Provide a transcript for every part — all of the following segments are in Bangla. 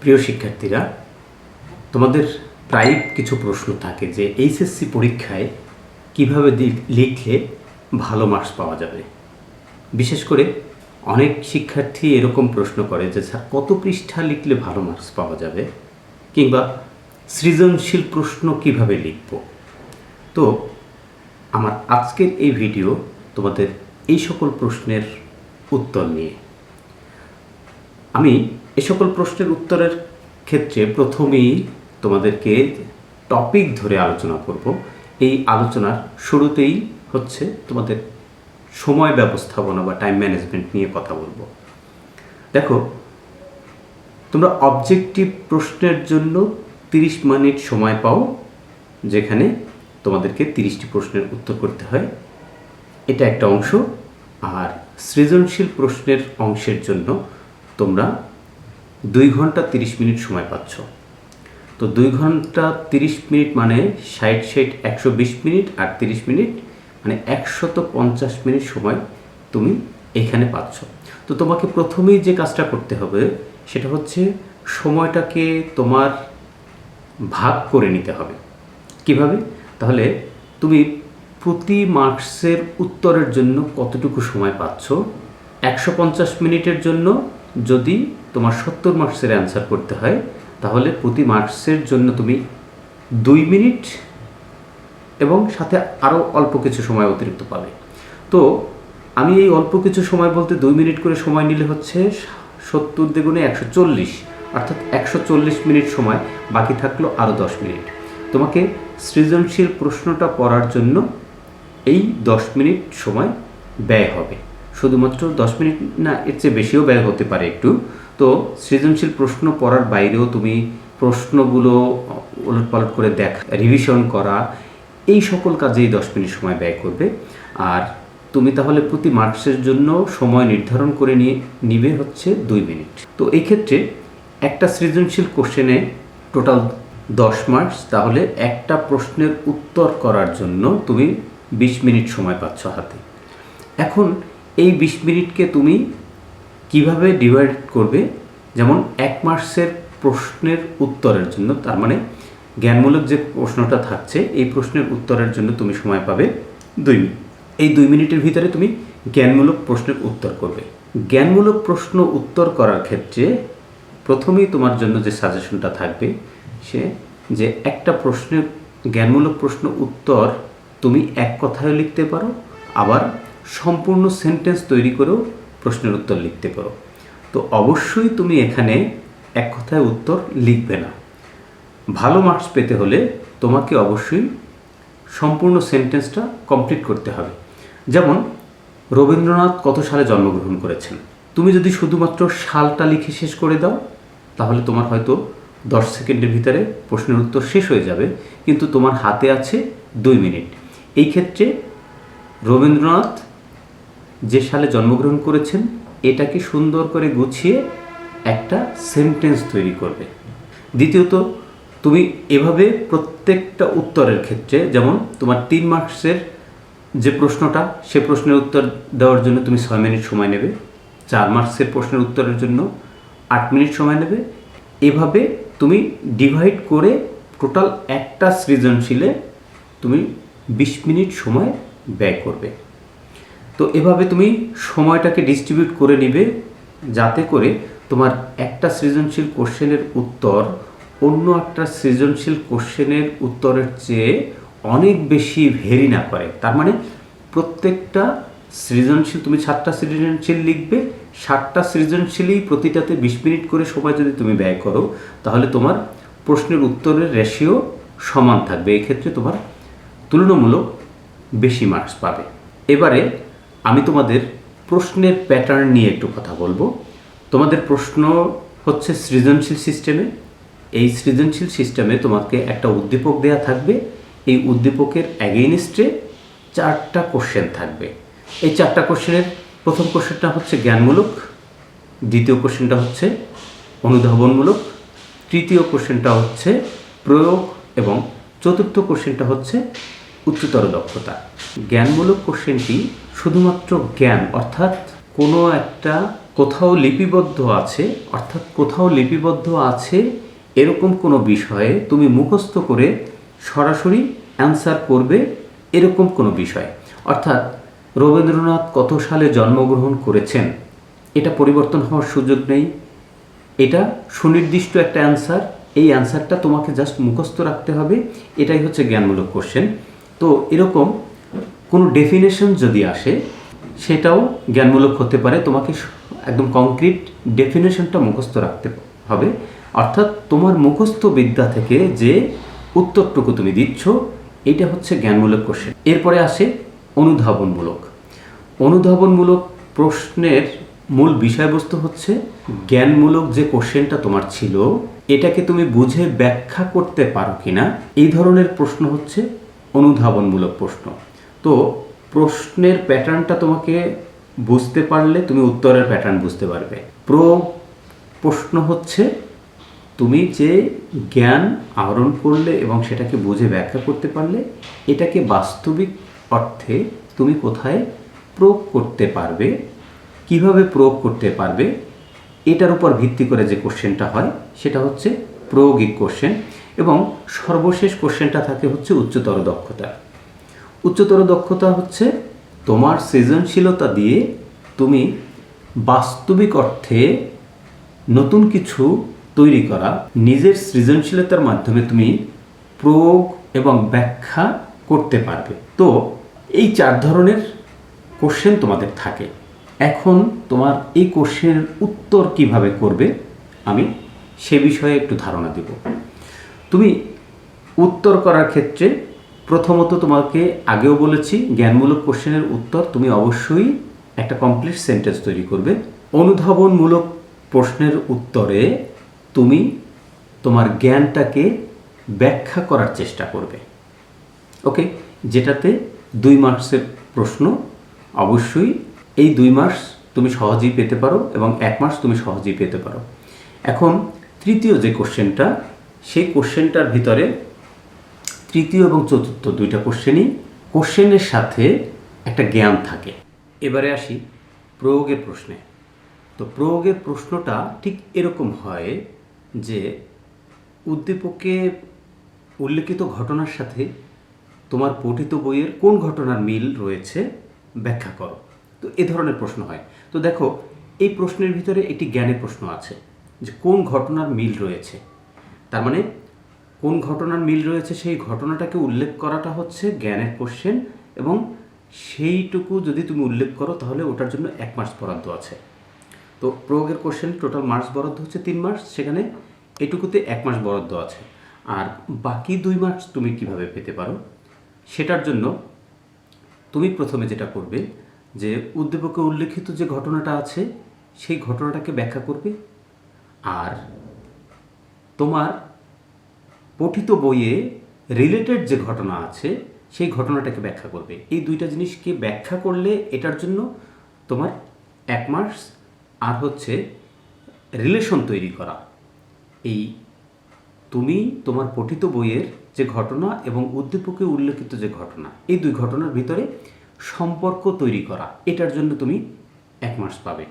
প্রিয় শিক্ষার্থীরা, তোমাদের প্রায় কিছু প্রশ্ন থাকে যে এইচএসসি পরীক্ষায় কীভাবে লিখলে ভালো মার্কস পাওয়া যাবে? বিশেষ করে অনেক শিক্ষার্থী এরকম প্রশ্ন করে যে, স্যার, কত পৃষ্ঠা লিখলে ভালো মার্কস পাওয়া যাবে? কিংবা, সৃজনশীল প্রশ্ন কীভাবে লিখব? তো, আমার আজকের এই ভিডিও তোমাদের এই সকল প্রশ্নের উত্তর নিয়ে আমি এ সকল প্রশ্নের উত্তরের ক্ষেত্রে প্রথমেই তোমাদেরকে টপিক ধরে আলোচনা করব। এই আলোচনার শুরুতেই হচ্ছে তোমাদের সময় ব্যবস্থাপনা বা টাইম ম্যানেজমেন্ট নিয়ে কথা বলব। দেখো, তোমরা অবজেক্টিভ প্রশ্নের জন্য তিরিশ মিনিট সময় পাও, যেখানে তোমাদেরকে তিরিশটি প্রশ্নের উত্তর করতে হয়। এটা একটা অংশ, আর সৃজনশীল প্রশ্নের অংশের জন্য তোমরা দুই ঘণ্টা তিরিশ মিনিট সময় পাচ্ছ। তো দুই ঘণ্টা তিরিশ মিনিট মানে ষাট ষাট একশো বিশ মিনিট আর তিরিশ মিনিট মানে একশত পঞ্চাশ মিনিট সময় তুমি এখানে পাচ্ছ। তো তোমাকে প্রথমেই যে কাজটা করতে হবে সেটা হচ্ছে সময়টাকে তোমার ভাগ করে নিতে হবে। কীভাবে? তাহলে তুমি প্রতি মার্কসের উত্তরের জন্য কতটুকু সময় পাচ্ছ? একশো পঞ্চাশ মিনিটের জন্য যদি তোমার সত্তর মার্কসের অ্যান্সার করতে হয়, তাহলে প্রতি মার্কসের জন্য তুমি দুই মিনিট এবং সাথে আরও অল্প কিছু সময় অতিরিক্ত পাবে। তো আমি এই অল্প কিছু সময় বলতে দুই মিনিট করে সময় নিলে হচ্ছে সত্তর দ্বিগুণে একশো চল্লিশ, অর্থাৎ একশো চল্লিশ মিনিট সময়, বাকি থাকল আরও দশ মিনিট। তোমাকে সৃজনশীল প্রশ্নটা পড়ার জন্য এই দশ মিনিট সময় ব্যয় হবে। শুধুমাত্র দশ মিনিট না, এর চেয়ে বেশিও ব্যয় হতে পারে একটু। তো সৃজনশীল প্রশ্ন পড়ার বাইরেও তুমি প্রশ্নগুলো উলটপালট করে দেখা রিভিশন করা, এই সকল কাজেই দশ মিনিট সময় ব্যয় করবে। আর তুমি তাহলে প্রতি মার্কসের জন্য সময় নির্ধারণ করে নিয়ে নিবে হচ্ছে দুই মিনিট। তো এই ক্ষেত্রে একটা সৃজনশীল কোশ্চেনে টোটাল দশ মার্কস, তাহলে একটা প্রশ্নের উত্তর করার জন্য তুমি বিশ মিনিট সময় পাচ্ছ হাতে। এখন এই বিশ মিনিটকে তুমি কীভাবে ডিভাইড করবে? যেমন এক মার্কসের প্রশ্নের উত্তরের জন্য, তার মানে জ্ঞানমূলক যে প্রশ্নটা থাকছে, এই প্রশ্নের উত্তরের জন্য তুমি সময় পাবে দুই মিনিট। এই দুই মিনিটের ভিতরে তুমি জ্ঞানমূলক প্রশ্নের উত্তর করবে। জ্ঞানমূলক প্রশ্ন উত্তর করার ক্ষেত্রে প্রথমেই তোমার জন্য যে সাজেশনটা থাকবে, সে যে একটা প্রশ্নের জ্ঞানমূলক প্রশ্ন উত্তর তুমি এক কথায় লিখতে পারো, আবার সম্পূর্ণ সেন্টেন্স তৈরি করেও প্রশ্নের উত্তর লিখতে পারো। তো অবশ্যই তুমি এখানে এক কথায় উত্তর লিখবে না। ভালো মার্কস পেতে হলে তোমাকে অবশ্যই সম্পূর্ণ সেন্টেন্সটা কমপ্লিট করতে হবে। যেমন, রবীন্দ্রনাথ কত সালে জন্মগ্রহণ করেছেন? তুমি যদি শুধুমাত্র সালটা লিখে শেষ করে দাও, তাহলে তোমার হয়তো দশ সেকেন্ডের ভিতরে প্রশ্নের উত্তর শেষ হয়ে যাবে, কিন্তু তোমার হাতে আছে দুই মিনিট। এই ক্ষেত্রে রবীন্দ্রনাথ যে সালে জন্মগ্রহণ করেছেন, এটাকে সুন্দর করে গুছিয়ে একটা সেন্টেন্স তৈরি করবে। দ্বিতীয়ত, তুমি এভাবে প্রত্যেকটা উত্তরের ক্ষেত্রে, যেমন তোমার তিন মার্কসের যে প্রশ্নটা, সে প্রশ্নের উত্তর দেওয়ার জন্য তুমি ছয় মিনিট সময় নেবে, চার মার্কসের প্রশ্নের উত্তরের জন্য আট মিনিট সময় নেবে। এভাবে তুমি ডিভাইড করে টোটাল একটা সৃজনশীলে তুমি বিশ মিনিট সময় ব্যয় করবে। তো এভাবে তুমি সময়টাকে ডিস্ট্রিবিউট করে নিবে যাতে করে তোমার একটা সৃজনশীল কোশ্চেনের উত্তর অন্য একটা সৃজনশীল কোশ্চেনের উত্তরের চেয়ে অনেক বেশি ভেরি না করে। তার মানে প্রত্যেকটা সৃজনশীল, তুমি সাতটা সৃজনশীল লিখবে, সাতটা সৃজনশীলই প্রতিটাতে বিশ মিনিট করে সময় যদি তুমি ব্যয় করো, তাহলে তোমার প্রশ্নের উত্তরের রেশিও সমান থাকবে। এক্ষেত্রে তোমার তুলনামূলক বেশি মার্কস পাবে। এবারে আমি তোমাদের প্রশ্নের প্যাটার্ন নিয়ে একটু কথা বলব। তোমাদের প্রশ্ন হচ্ছে সৃজনশীল সিস্টেমে এই সৃজনশীল সিস্টেমে তোমাকে একটা উদ্দীপক দেয়া থাকবে। এই উদ্দীপকের অ্যাগেইনস্টে চারটা কোশ্চেন থাকবে। এই চারটা কোশ্চেনের প্রথম কোশ্চেনটা হচ্ছে জ্ঞানমূলক, দ্বিতীয় কোশ্চেনটা হচ্ছে অনুধাবনমূলক, তৃতীয় কোশ্চেনটা হচ্ছে প্রয়োগ এবং চতুর্থ কোশ্চেনটা হচ্ছে উচ্চতর দক্ষতা। জ্ঞানমূলক কোশ্চেনটি শুধুমাত্র জ্ঞান, অর্থাৎ কোনো একটা কোথাও লিপিবদ্ধ আছে, অর্থাৎ কোথাও লিপিবদ্ধ আছে এরকম কোনো বিষয়ে তুমি মুখস্থ করে সরাসরি অ্যান্সার করবে এরকম কোনো বিষয়। অর্থাৎ রবীন্দ্রনাথ কত সালে জন্মগ্রহণ করেছেন? এটা পরিবর্তন হওয়ার সুযোগ নেই। এটা সুনির্দিষ্ট একটা অ্যান্সার এই অ্যান্সারটা তোমাকে জাস্ট মুখস্থ রাখতে হবে। এটাই হচ্ছে জ্ঞানমূলক কোশ্চেন তো এরকম কোনো ডেফিনেশন যদি আসে, সেটাও জ্ঞানমূলক হতে পারে। তোমাকে একদম কংক্রিট ডেফিনেশনটা মুখস্থ রাখতে হবে। অর্থাৎ তোমার মুখস্থ বিদ্যা থেকে যে উত্তরটুকু তুমি দিচ্ছ, এটা হচ্ছে জ্ঞানমূলক কোশ্চেন এরপরে আসে অনুধাবনমূলক। অনুধাবনমূলক প্রশ্নের মূল বিষয়বস্তু হচ্ছে জ্ঞানমূলক যে কোশ্চেনটা তোমার ছিল, এটাকে তুমি বুঝে ব্যাখ্যা করতে পারো কিনা, এই ধরনের প্রশ্ন হচ্ছে অনুধাবনমূলক প্রশ্ন। তো প্রশ্নের প্যাটার্নটা তোমাকে বুঝতে পারলে তুমি উত্তরের প্যাটার্ন বুঝতে পারবে। প্রো প্রশ্ন হচ্ছে, তুমি যে জ্ঞান আহরণ করলে এবং সেটাকে বুঝে ব্যাখ্যা করতে পারলে, এটাকে বাস্তবিক অর্থে তুমি কোথায় প্রয়োগ করতে পারবে, কীভাবে প্রয়োগ করতে পারবে, এটার উপর ভিত্তি করে যে কোশ্চেনটা হয়, সেটা হচ্ছে প্রয়োগিক কোশ্চেন এবং সর্বশেষ কোশ্চেনটা থাকে হচ্ছে উচ্চতর দক্ষতা। উচ্চতর দক্ষতা হচ্ছে তোমার সৃজনশীলতা দিয়ে তুমি বাস্তবিক অর্থে নতুন কিছু তৈরি করা, নিজের সৃজনশীলতার মাধ্যমে তুমি প্রয়োগ এবং ব্যাখ্যা করতে পারবে। তো এই চার ধরনের কোশ্চেন তোমাদের থাকে। এখন তোমার এই কোশ্চেনের উত্তর কীভাবে করবে, আমি সে বিষয়ে একটু ধারণা দেব। তুমি উত্তর করার ক্ষেত্রে প্রথমত তোমাকে আগেও বলেছি, জ্ঞানমূলক কোশ্চেনের উত্তর তুমি অবশ্যই একটা কমপ্লিট সেন্টেন্স তৈরি করবে। অনুধাবনমূলক প্রশ্নের উত্তরে তুমি তোমার জ্ঞানটাকে ব্যাখ্যা করার চেষ্টা করবে। ওকে যেটাতে দুই মার্কসের প্রশ্ন। অবশ্যই এই দুই মার্কস তুমি সহজেই পেতে পারো এবং এক মার্কস তুমি সহজেই পেতে পারো। এখন তৃতীয় যে কোশ্চেনটা, সেই কোশ্চেনটার ভিতরে তৃতীয় এবং চতুর্থ দুইটা কোশ্চেনই কোশ্চেনের সাথে একটা জ্ঞান থাকে। এবারে আসি প্রয়োগের প্রশ্নে। তো প্রয়োগের প্রশ্নটা ঠিক এরকম হয় যে উদ্দীপকে উল্লেখিত ঘটনার সাথে তোমার পঠিত বইয়ের কোন ঘটনার মিল রয়েছে ব্যাখ্যা করো। তো এ ধরনের প্রশ্ন হয়। তো দেখো, এই প্রশ্নের ভিতরে একটি জ্ঞানের প্রশ্ন আছে যে কোন ঘটনার মিল রয়েছে? তার মানে কোন ঘটনার মিল রয়েছে সেই ঘটনাটাকে উল্লেখ করাটা হচ্ছে জ্ঞানের কোশ্চেন এবং সেইটুকু যদি তুমি উল্লেখ করো তাহলে ওটার জন্য এক মাস বরাদ্দ আছে। তো প্রয়োগের কোশ্চেন টোটাল মার্কস বরাদ্দ হচ্ছে তিন মার্কস সেখানে এটুকুতে এক মাস বরাদ্দ আছে। আর বাকি দুই মার্কস তুমি কীভাবে পেতে পারো? সেটার জন্য তুমি প্রথমে যেটা করবে যে উদ্দীপকে উল্লেখিত যে ঘটনাটা আছে, সেই ঘটনাটাকে ব্যাখ্যা করবে। আর তোমার পঠিত বইয়ে রিলেটেড যে ঘটনা আছে, সেই ঘটনাটাকে ব্যাখ্যা করবে। এই দুইটা জিনিসকে ব্যাখ্যা করলে এটার জন্য তোমার এক মাস আর হচ্ছে রিলেশন তৈরি করা। এই তুমি তোমার পঠিত বইয়ের যে ঘটনা এবং উদ্দীপকে উল্লেখিত যে ঘটনা, এই দুই ঘটনার ভিতরে সম্পর্ক তৈরি করা, এটার জন্য তুমি এক মাস পাবে।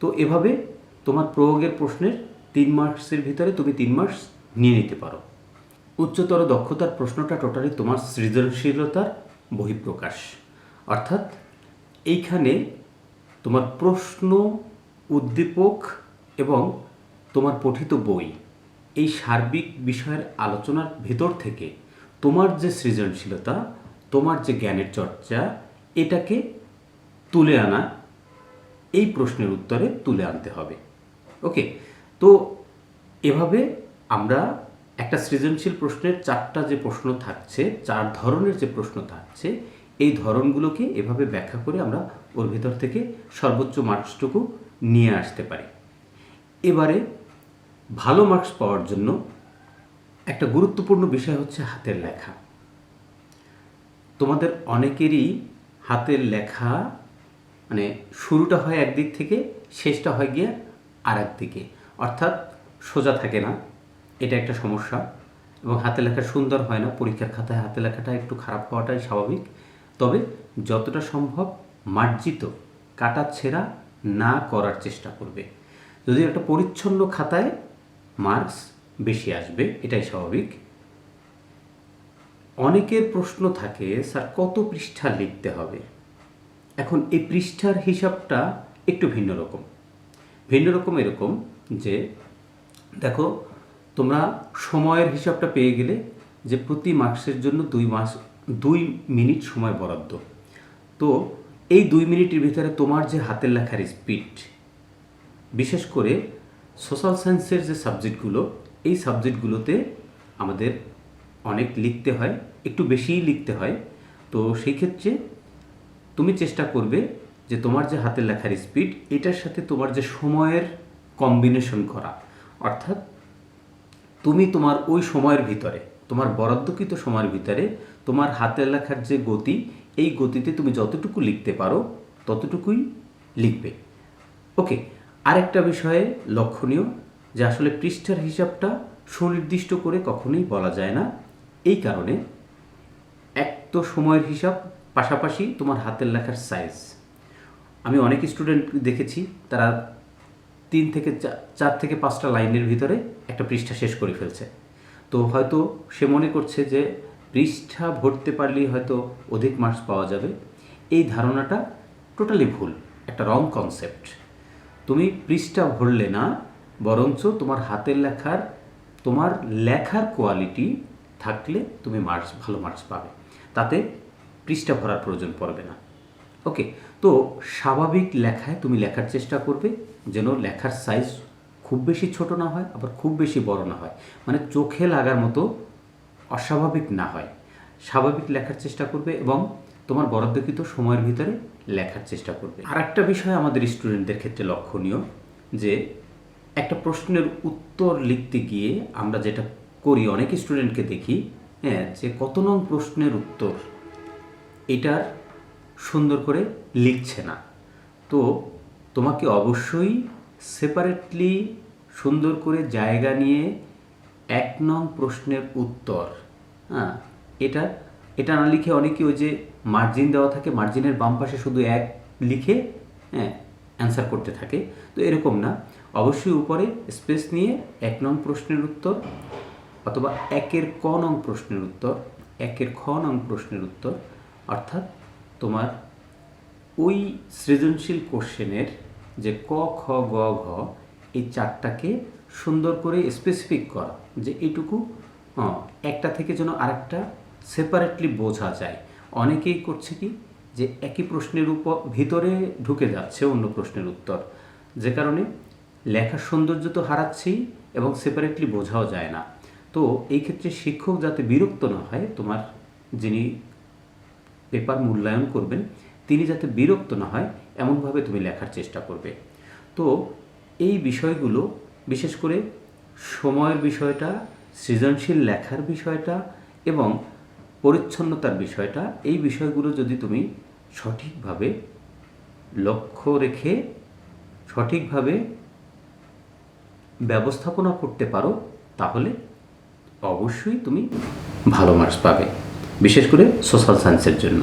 তো এভাবে তোমার প্রয়োগের প্রশ্নের তিন মার্কসের ভিতরে তুমি তিন মার্কস নিয়ে নিতে পারো। উচ্চতর দক্ষতার প্রশ্নটা টোটালি তোমার সৃজনশীলতার বহিঃপ্রকাশ। অর্থাৎ এইখানে তোমার প্রশ্ন, উদ্দীপক এবং তোমার পঠিত বই এই সার্বিক বিষয়ের আলোচনার ভেতর থেকে তোমার যে সৃজনশীলতা, তোমার যে জ্ঞানের চর্চা, এটাকে তুলে আনা, এই প্রশ্নের উত্তরে তুলে আনতে হবে। ওকে, তো এভাবে আমরা একটা সৃজনশীল প্রশ্নের চারটা যে প্রশ্ন থাকছে, চার ধরনের যে প্রশ্ন থাকছে, এই ধরনগুলোকে এভাবে ব্যাখ্যা করে আমরা ওর ভেতর থেকে সর্বোচ্চ মার্কসটুকু নিয়ে আসতে পারি। এবারে ভালো মার্কস পাওয়ার জন্য একটা গুরুত্বপূর্ণ বিষয় হচ্ছে হাতের লেখা। তোমাদের অনেকেরই হাতের লেখা মানে শুরুটা হয় একদিক থেকে, শেষটা হয় গিয়ে আর দিকে। অর্থাৎ সোজা থাকে না। এটা একটা সমস্যা এবং হাতে লেখা সুন্দর হয় না, পরীক্ষার খাতায় হাতে লেখাটা একটু খারাপ হওয়াটাই স্বাভাবিক। তবে যতটা সম্ভব মার্জিত, কাটা ছেঁড়া না করার চেষ্টা করবে। যদি একটা পরিচ্ছন্ন খাতায় মার্কস বেশি আসবে, এটাই স্বাভাবিক। অনেকের প্রশ্ন থাকে, স্যার, কত পৃষ্ঠা লিখতে হবে? এখন এই পৃষ্ঠার হিসাবটা একটু ভিন্ন রকম। ভিন্ন রকম এরকম যে, দেখো তোমরা সময়ের হিসাবটা পেয়ে গেলে যে প্রতি মার্কসের জন্য দুই মাস, দুই মিনিট সময় বরাদ্দ। তো এই দুই মিনিটের ভিতরে তোমার যে হাতের লেখার স্পিড বিশেষ করে সোশ্যাল সায়েন্সের যে সাবজেক্টগুলো এই সাবজেক্টগুলোতে আমাদের অনেক লিখতে হয়, একটু বেশিই লিখতে হয়। তো সেই ক্ষেত্রে তুমি চেষ্টা করবে যে তোমার যে হাতের লেখার স্পিড এটার সাথে তোমার যে সময়ের কম্বিনেশন করা। অর্থাৎ তুমি তোমার ওই সময়ের ভিতরে, তোমার বরাদ্দকৃত সময়ের ভিতরে, তোমার হাতের লেখার যে গতি, এই গতিতে তুমি যতটুকু লিখতে পারো, ততটুকুই লিখবে। ওকে আরেকটা বিষয়ে লক্ষণীয় যে আসলে পৃষ্ঠার হিসাবটা সুনির্দিষ্ট করে কখনোই বলা যায় না। এই কারণে এক তো সময়ের হিসাব পাশাপাশি তোমার হাতের লেখার সাইজ আমি অনেক স্টুডেন্ট দেখেছি, তারা তিন থেকে চার থেকে পাঁচটা লাইনের ভিতরে একটা পৃষ্ঠা শেষ করে ফেলছে। তো হয়তো সে মনে করছে যে পৃষ্ঠা ভরতে পারলেই হয়তো অধিক মার্কস পাওয়া যাবে। এই ধারণাটা টোটালি ভুল, একটা রং কনসেপ্ট তুমি পৃষ্ঠা ভরলে না, বরঞ্চ তোমার হাতের লেখার, তোমার লেখার কোয়ালিটি থাকলে তুমি মার্কস ভালো মার্কস পাবে। তাতে পৃষ্ঠা ভরার প্রয়োজন পড়বে না। ওকে তো স্বাভাবিক লেখায় তুমি লেখার চেষ্টা করবে যেন লেখার সাইজ খুব বেশি ছোট না হয়, আবার খুব বেশি বড় না হয়। মানে চোখে লাগার মতো অস্বাভাবিক না হয়। স্বাভাবিক লেখার চেষ্টা করবে এবং তোমার বরাদ্দকৃত সময়ের ভিতরে লেখার চেষ্টা করবে। আর একটা বিষয় আমাদের স্টুডেন্টদের ক্ষেত্রে লক্ষণীয়, যে একটা প্রশ্নের উত্তর লিখতে গিয়ে আমরা যেটা করি, অনেক স্টুডেন্টকে দেখি হ্যাঁ যে কত নং প্রশ্নের উত্তর এটার সুন্দর করে লিখছে না। তো তোমাকে অবশ্যই সেপারেটলি সুন্দর করে জায়গা নিয়ে এক নং প্রশ্নের উত্তর হ্যাঁ এটা এটা না লিখে অনেকে ওই যে মার্জিন দেওয়া থাকে মার্জিনের বাম পাশে শুধু এক লিখে হ্যাঁ অ্যান্সার করতে থাকে। তো এরকম না, অবশ্যই উপরে স্পেস নিয়ে এক নং প্রশ্নের উত্তর অথবা একের ক নং প্রশ্নের উত্তর, একের খ নং প্রশ্নের উত্তর, অর্থাৎ তোমার ওই সৃজনশীল কোশ্চেনের যে ক খ গ ঘ এই চারটাকে সুন্দর করে স্পেসিফিক করা যে এইটুকু হ্যাঁ, একটা থেকে যেন আরেকটা সেপারেটলি বোঝা যায়। অনেকেই করছে কি যে একই প্রশ্নের উপর ভিতরে ঢুকে যাচ্ছে অন্য প্রশ্নের উত্তর। যে কারণে লেখার সৌন্দর্য তো হারাচ্ছেই এবং সেপারেটলি বোঝাও যায় না। তো এই ক্ষেত্রে শিক্ষক যাতে বিরক্ত না হয় তোমার যিনি পেপার মূল্যায়ন করবেন। তিনি যাতে বিরক্ত না হয়, এমনভাবে তুমি লেখার চেষ্টা করবে। তো এই বিষয়গুলো, বিশেষ করে সময়ের বিষয়টা, সৃজনশীল লেখার বিষয়টা এবং পরিচ্ছন্নতার বিষয়টা, এই বিষয়গুলো যদি তুমি সঠিকভাবে লক্ষ্য রেখে সঠিকভাবে ব্যবস্থাপনা করতে পারো, তাহলে অবশ্যই তুমি ভালো মার্কস পাবে। বিশেষ করে সোশ্যাল সায়েন্সের জন্য।